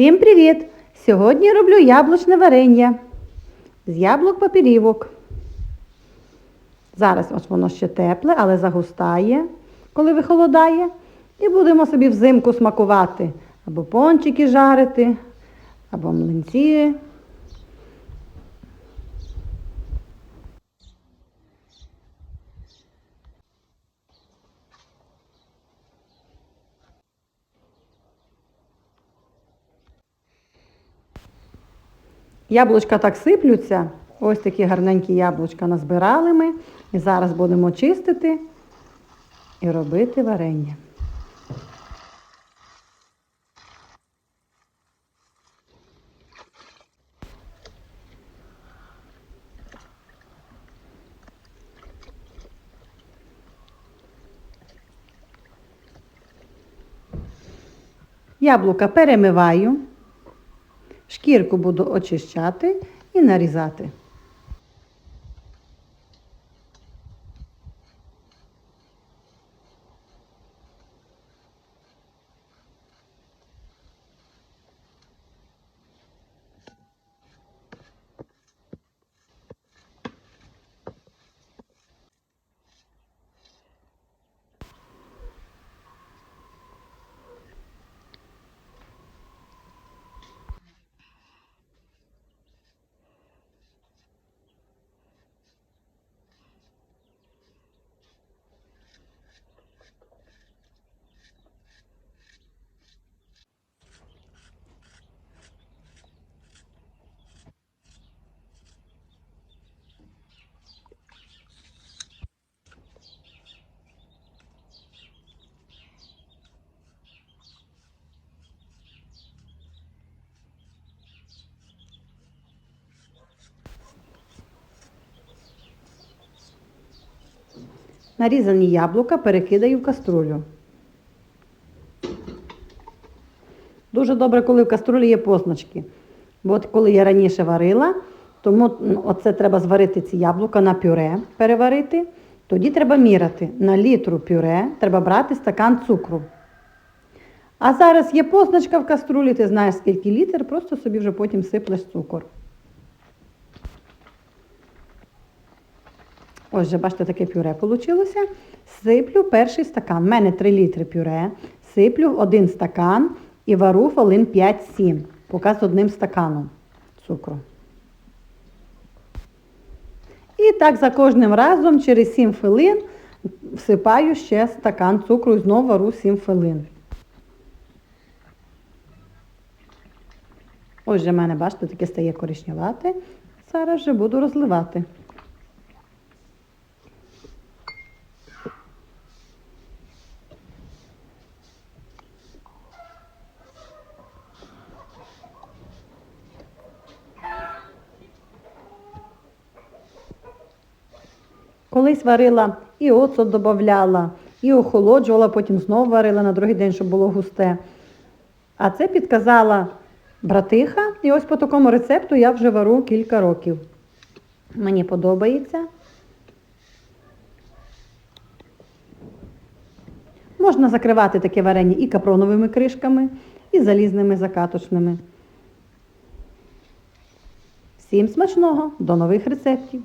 Всім привіт! Сьогодні роблю яблучне варення з яблук папірівок. Зараз ось воно ще тепле, але загустає, коли вихолодає. І будемо собі взимку смакувати. Або пончики жарити, або млинці. Яблучка так сиплються. Ось такі гарненькі яблучка назбирали ми. І зараз будемо чистити і робити варення. Яблука перемиваю. Шкірку буду очищати і нарізати. Нарізані яблука перекидаю в каструлю. Дуже добре, коли в каструлі є позначки. Бо от коли я раніше варила, тому оце треба зварити ці яблука на пюре, переварити. Тоді треба міряти. На літру пюре треба брати стакан цукру. А зараз є позначка в каструлі, ти знаєш, скільки літр, просто собі вже потім сиплеш цукор. Ось бачите, таке пюре вийшло. Сиплю перший стакан. У мене 3 літри пюре. Сиплю один стакан і вару хвилин 5-7, поки з одним стаканом цукру. І так за кожним разом через 7 хвилин всипаю ще стакан цукру і знову вару 7 хвилин. Ось же в мене, бачите, таке стає коричневате. Зараз вже буду розливати. Колись варила і оцет додавала, і охолоджувала, потім знову варила на другий день, щоб було густе. А це підказала братиха, і ось по такому рецепту я вже вару кілька років. Мені подобається. Можна закривати таке варення і капроновими кришками, і залізними закаточними. Всім смачного, до нових рецептів!